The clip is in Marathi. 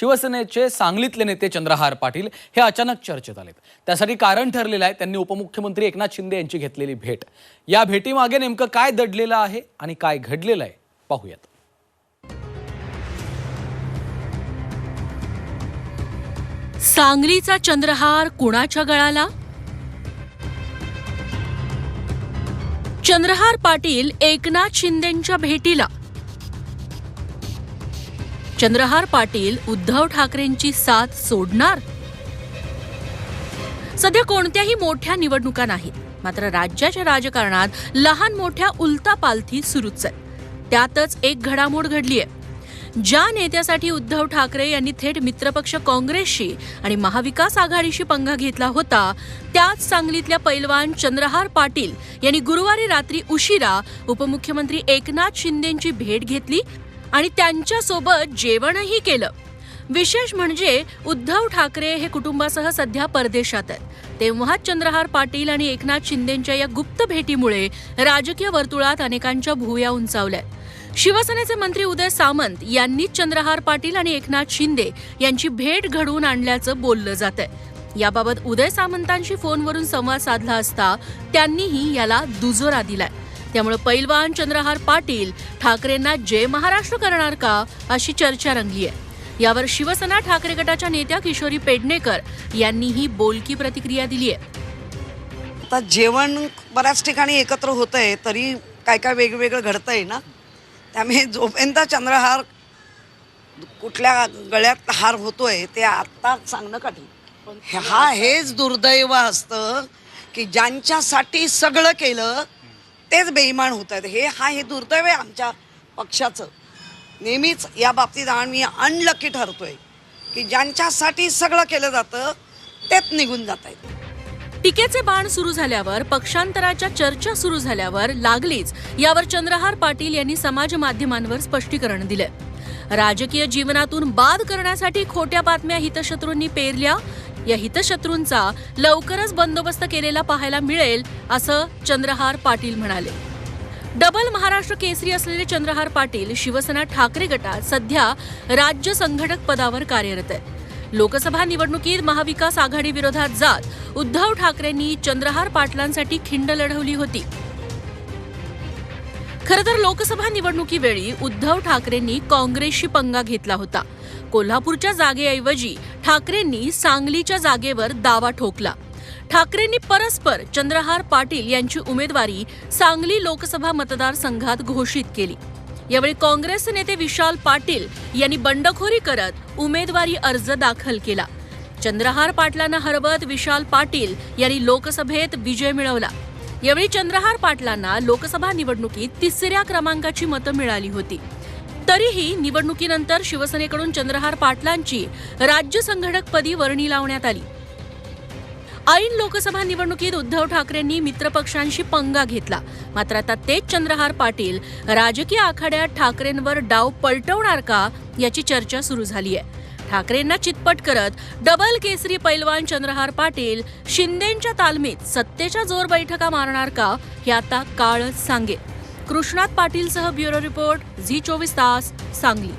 शिवसेनेचे सांगलीतले नेते चंद्रहार पाटील हे अचानक चर्चेत आलेत. त्यासाठी कारण ठरलेलं आहे त्यांनी उपमुख्यमंत्री एकनाथ शिंदे यांची घेतलेली भेट. या भेटीमागे नेमकं काय दडलेलं आहे आणि काय घडलेलं आहे पाहूयात. सांगलीचा चंद्रहार कुणाच्या गळाला? चंद्रहार पाटील एकनाथ शिंदेंच्या भेटीला. चंद्रहार पाटील उद्धव ठाकरेंची साथ सोडणार? सध्या कोणत्याही मोठ्या निवडणुका नाहीत. मात्र राज्याच्या राजकारणात लहान मोठ्या उलतापालथी सुरूच आहेत. त्यातच एक घडामोड घडलीय. ज्या नेत्यासाठी उद्धव ठाकरे यांनी थेट मित्रपक्ष काँग्रेसशी आणि महाविकास आघाडीशी पंगा घेतला होता त्याच सांगलीतल्या पैलवान चंद्रहार पाटील यांनी गुरुवारी रात्री उशिरा उपमुख्यमंत्री एकनाथ शिंदेंची भेट घेतली आणि त्यांच्यासोबत जेवणही केलं. विशेष म्हणजे उद्धव ठाकरे हे कुटुंबासह सध्या परदेशात आहेत. तेव्हाच चंद्रहार पाटील आणि एकनाथ शिंदेंच्या या गुप्त भेटीमुळे राजकीय वर्तुळात अनेकांच्या भुवया उंचावल्या शिवसेनेचे मंत्री उदय सामंत यांनीच चंद्रहार पाटील आणि एकनाथ शिंदे यांची भेट घडवून आणल्याचं बोललं जात आहे. याबाबत उदय सामंतांशी फोनवरून संवाद साधला असता त्यांनीही याला दुजोरा दिलाय. त्यामुळे पैलवान चंद्रहार पाटील ठाकरेंना जय महाराष्ट्र करणार का अशी चर्चा रंगली आहे. यावर शिवसेना ठाकरे गटाच्या नेत्या किशोरी पेडणेकर यांनीही बोलकी प्रतिक्रिया दिली आहे. आता जेवण बऱ्याच ठिकाणी एकत्र होत आहे तरी काय काय वेगवेगळं घडतंय ना? त्यामुळे जोपर्यंत चंद्रहार कुठल्या गळ्यात हार होतोय ते आत्ता सांगणं कठीण. हा हेच दुर्दैव असतं की ज्यांच्यासाठी सगळं केलं तेच बेईमान होत आहेत. हे हा हे दुर्दैव आहे आमच्या पक्षाचं. नेहमीच या बाबतीत आम्ही अनलकी ठरतोय की ज्यांच्यासाठी सगळं केलं जातं तेच निघून जात आहेत. टीकेचे बाण सुरू झाल्यावर पक्षांतराच्या चर्चा सुरू झाल्यावर लागलीच यावर चंद्रहार पाटील यांनी समाज माध्यमांवर स्पष्टीकरण दिलंय. राजकीय जीवनातून बाद करण्यासाठी खोट्या बातम्या हितशत्रूंनी पेरल्या या हितशत्रूंचा लवकरच बंदोबस्त केलेला पाहायला मिळेल असं चंद्रहार पाटील म्हणाले. डबल महाराष्ट्र केसरी असलेले चंद्रहार पाटील शिवसेना ठाकरे गटात सध्या राज्य संघटक पदावर कार्यरत आहेत. लोकसभा निवडणुकीत महाविकास आघाडी विरोधात जात उद्धव ठाकरेंनी चंद्रहार पाटलांसाठी खिंड लढवली होती. खरं तर लोकसभा निवडणुकीवेळी उद्धव ठाकरेंनी काँग्रेसशी पंगा घेतला होता. कोल्हापूरच्या जागेऐवजी ठाकरेंनी सांगलीच्या जागेवर दावा ठोकला. ठाकरेंनी परस्पर चंद्रहार पाटील यांची उमेदवारी सांगली लोकसभा मतदारसंघात घोषित केली. यावेळी काँग्रेसचे नेते विशाल पाटील यांनी बंडखोरी करत उमेदवारी अर्ज दाखल केला. चंद्रहार पाटलांना हरवत विशाल पाटील यांनी लोकसभेत विजय मिळवला. यावेळी चंद्रहार पाटलांना लोकसभा निवडणुकीत तिसऱ्या क्रमांकाची मतं मिळाली होती. तरीही निवडणुकीनंतर शिवसेनेकडून चंद्रहार पाटलांची राज्य संघटकपदी वर्णी लावण्यात आली. ऐन लोकसभा निवडणुकीत उद्धव ठाकरेंनी मित्रपक्षांशी पंगा घेतला. मात्र आता तेच चंद्रहार पाटील राजकीय आखाड्यात ठाकरेंवर डाव पलटवणार का याची चर्चा सुरू झाली आहे ठाकरेंना चितपट करत डबल केसरी पैलवान चंद्रहार पाटील शिंदेच्या तालमीत सत्तेच्या जोर बैठका मारणार का हे आता काळच सांगे कृष्णात पाटीलसह ब्युरो रिपोर्ट झी चोवीस तास सांगली.